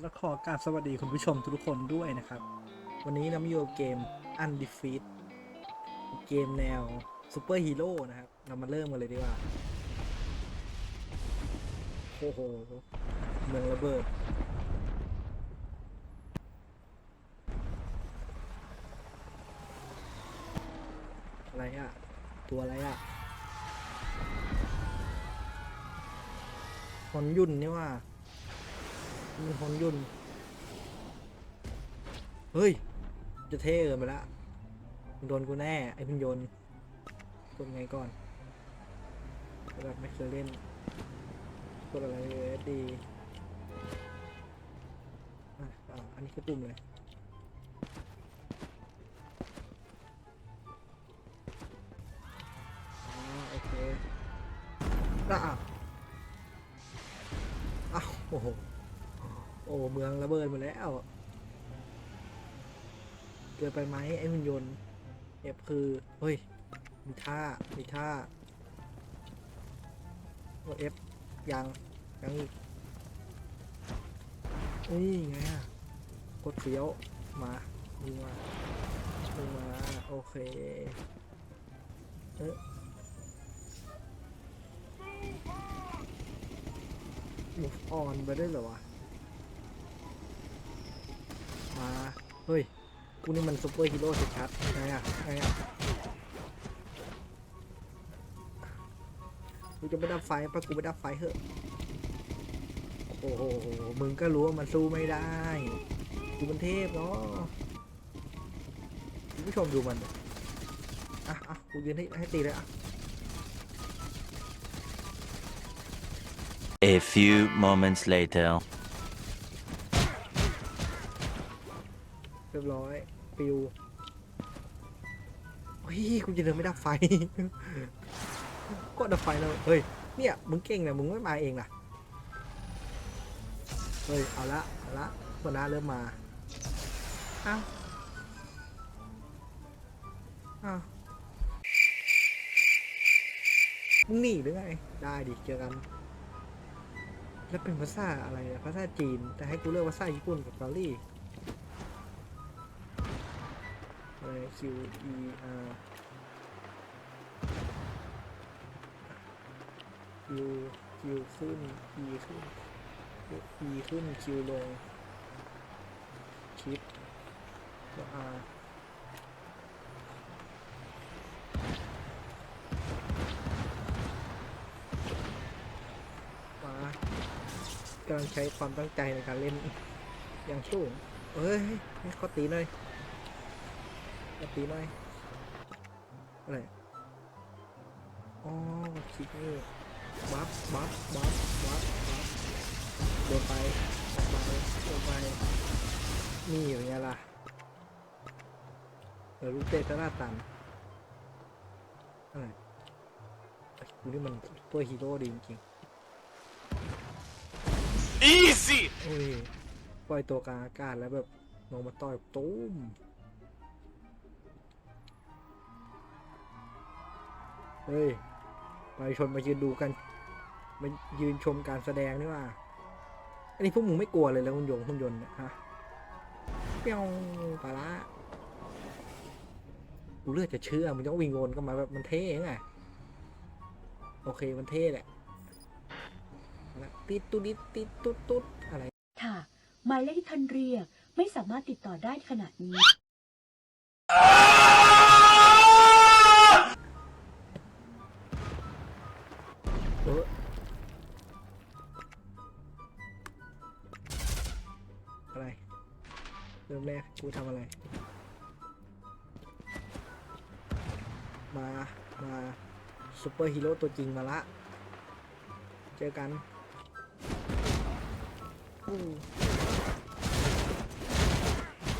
แล้วขอการสวัสดีคุณผู้ชมทุกคนด้วยนะครับ วันนี้น้ำอยู่กับเกม Undefeat เกมแนวซูเปอร์ฮีโร่นะครับ เรามาเริ่มกันเลยดีกว่า โอ้โห เมืองระเบิด อะไรอะตัวอะไรอะฮอนยุ่นนี่ว่า มันฮอนยุ่น เฮ้ย จะเท่เกินไปละมึงโดนกูแน่ ไอ้พินยนต์กดไงก่อนแบบไม่เคยเล่นกดอะไรเลยดีอะอันนี้คือปุ่มเลยโอเคอะอ้าวโอ้โห อ้เมืองระเบิดหมดแล้วเกินไปไหมไอ้หุ่นยนต์เอฟคือ เฮ้ย มีท่า มีท่าโอเอฟยังยังอีกนี่ไงอะกดเฟี้ยว มาดึงมาดึงมา โอเค เอ๊ะมูฟออนไปได้เหรอวะ มาเฮ้ยกูนี่มันซูเปอร์ฮีโร่ชัดๆไงอะไงอะกูจะไม่ดับไฟปะกูไม่ดับไฟเหอะโอ้โหมึงก็รู้ว่ามันสู้ไม่ได้กูมันเทพเนาะคุณผู้ชมดูมัน อะอะกูยืนให้ให้ตีเลยอะ A few moments later. ปิวเฮ้ยกูจะเดินไม่ดับไฟ ก็ดับไฟแล้วเฮ้ยเนี่ยมึงเก่งนะมึงไม่มาเองล่ะเฮ้ยเอาละเอาละหัวหน้าเริ่มมาเอ้าเอ้ามึงหนีหรือไงได้ดิเจอกันแล้วเป็นภาษาอะไรอะภาษาจีน แต่ให้กูเลือกภาษาญี่ปุ่นกับเกาหลี Q E R Q Q ขึ้น E ขึ้น E ขึ้น Q ลงคลิปแล้ว R มากำลังใช้ความตั้งใจในการเล่นอย่างสูงเอ้ยให้เขาตีหน่อย มาตีหน่อยอะไรอ๋อคลิกนี่บัฟบัฟบัฟบัฟบัฟโดนไปไปโดนไปนี่อย่างเงี้ยล่ะเออลูกเตะก็น่าตันอะไรไอ้กูนี่มันตัวฮีโร่ดีจริง Easy! ๆโอ้ยปล่อยตัวกลางอากาศแล้วแบบลงมาต่อยตุ้ม เฮ้ยไปชนมายืนดูกัน มายืนชมการแสดงนี่ว่า อันนี้พวกมึงไม่กลัวเลยแล้วหุ่นยนต์หุ่นยนต์นี่ยฮะเปี้ยวปลาละกูเลือกจะเชื่อมึงต้องวิ่งวนก็มาแบบมันเท่ไงโอเคมันเท่แหละเอาละติดตุดิดติดตุ๊ดตุ๊ดอะไรค่ะ หมายเลขที่ท่านเรียกไม่สามารถติดต่อได้ขณะนี้ แรกกูทำอะไร มา มาซูเปอร์ฮีโร่ตัวจริงมาละ เจอกัน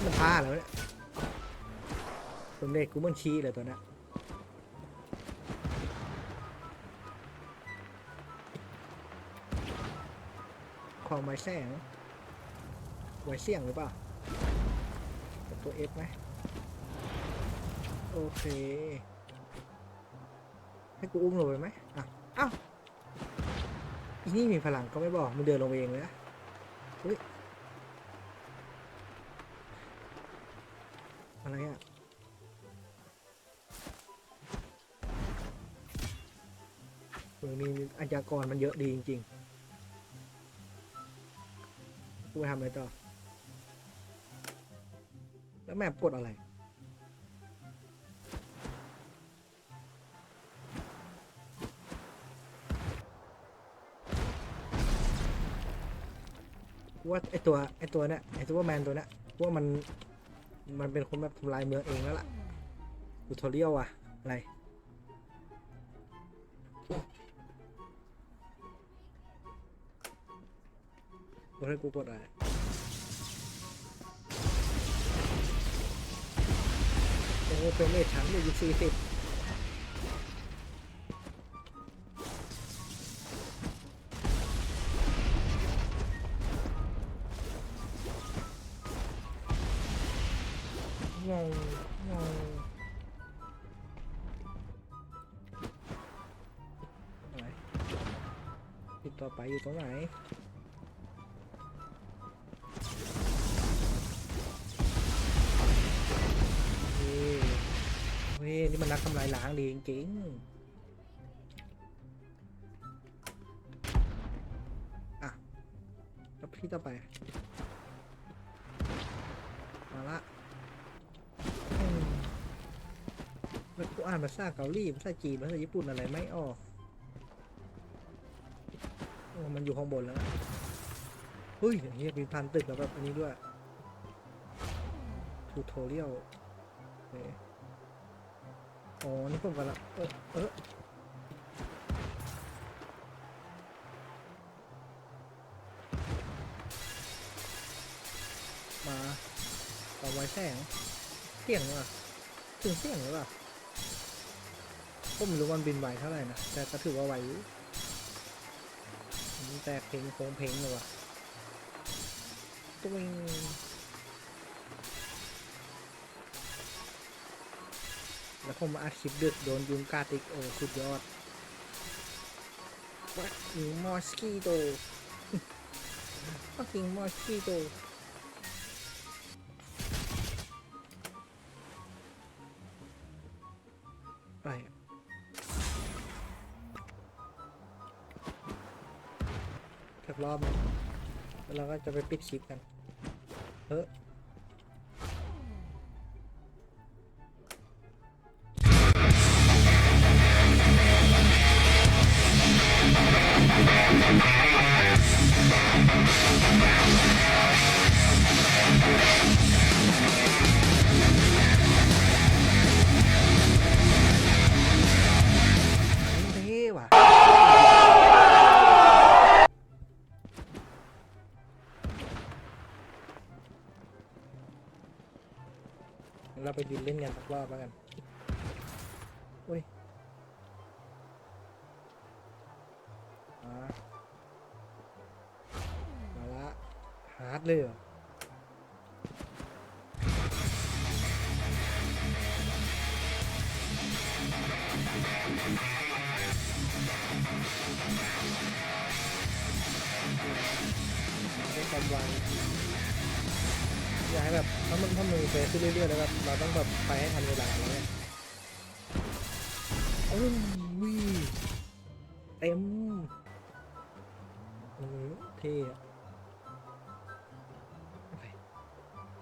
มันพลาดแล้วเนี่ยตัวเด็กกูมันชี้เลยตัวเนี้ยความไวแสงไวเสี่ยงหรือเปล่า ตัวเอฟไหมโอเค ให้กูอุ้มลงไปไหมอะอ้าวอีนี่มีพลังก็ไม่บอกมันเดินลงไปเองเลยนะเฮ้ยอะไรอะเมืองนี้อัญญากรมันเยอะดีจริงๆกูไปทำอะไรต่อ แล้วแมปกดอะไร ว่าไอตัวไอตัวเนี้ยไอตัวแมนตัวเนี้ยว่ามันมันเป็นคนแบบทำลายเมืองเองแล้วล่ะทูทอเรียลอะอะไรกดให้กูกดอะไร โอ้เป็นเลทชั้นอยู่สี่สิบงงงงติดต่อไปอยู่ตรงไหน นี่มันนักทำลายล้างดีจริงๆอะแล้วพี่ต่อไป มาละมแล้วกูอ่านภาษาเกาหลีภาษาจีนภาษาญี่ปุ่นอะไรไม่ออกโอ้มันอยู่ข้างบนแล้วเฮ้ยอย่างนี้มีพันตึกแล้วแบบอันนี้ด้วยทูทอเรียล อ๋อนี่ผมกำลังเออเออมาต่อไว้แสงเสี่ยงว่ะถึงเสี่ยงหรือเปล่าผมไม่รู้มันบินไหวเท่าไหร่นะ แต่ก็ถือว่าไหวอยู่แตกเพลงโค้งเพลงเลยว่ะตุ้ง แล้วผมมาอัดคลิปดึกโดนยุงกัดอีกโอ้สุดยอดวัดยิงมอสกีโตวัดยิงมอสกีโตไปอะสักรอบนึงแล้วเราก็จะไปปิดคลิปกันเฮ้ย เราไปบินเล่นกันสักรอบแล้วกัน เลยเหรอด้วยความไวอยากให้แบบถ้ามันถ้ามือเฟซขึ้นเรื่อยๆแล้วแบบเราต้องแบบไปให้ทันเวลาอะไรเงี้ยโอ้ยเต็มเท่อะ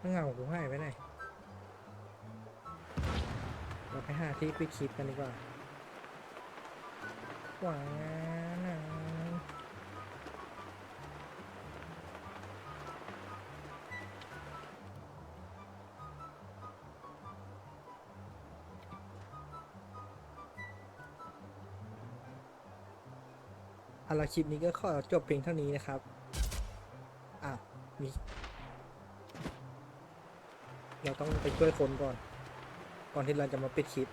ถ้าเงากูให้ไปไหนเราไปหาที่ปิดคลิปกันดีกว่าหวานเอาละคลิปนี้ก็ขอจบเพียงเท่านี้นะครับ อ้าว มี เราต้องไปช่วยคนก่อน ก่อนที่เราจะมาปิดคลิป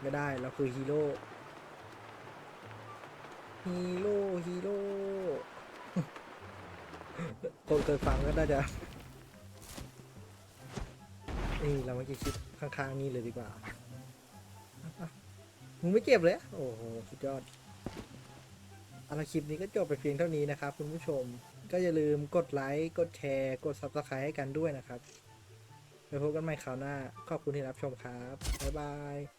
ไม่ได้ เราคือฮีโร่ ฮีโร่ ฮีโร่ คนเคยฟังก็น่าจะนี่เรามาเก็บคลิปข้างๆนี่เลยดีกว่ามึงไม่เก็บเลย โอ้โห สุดยอดเอาละคลิปนี้ก็จบไปเพียงเท่านี้นะครับคุณผู้ชม ก็อย่าลืมกดไลค์ กดแชร์ กด Subscribe ให้กันด้วยนะครับไปพบกันใหม่คราวหน้า ขอบคุณที่รับชมครับ บ๊ายบาย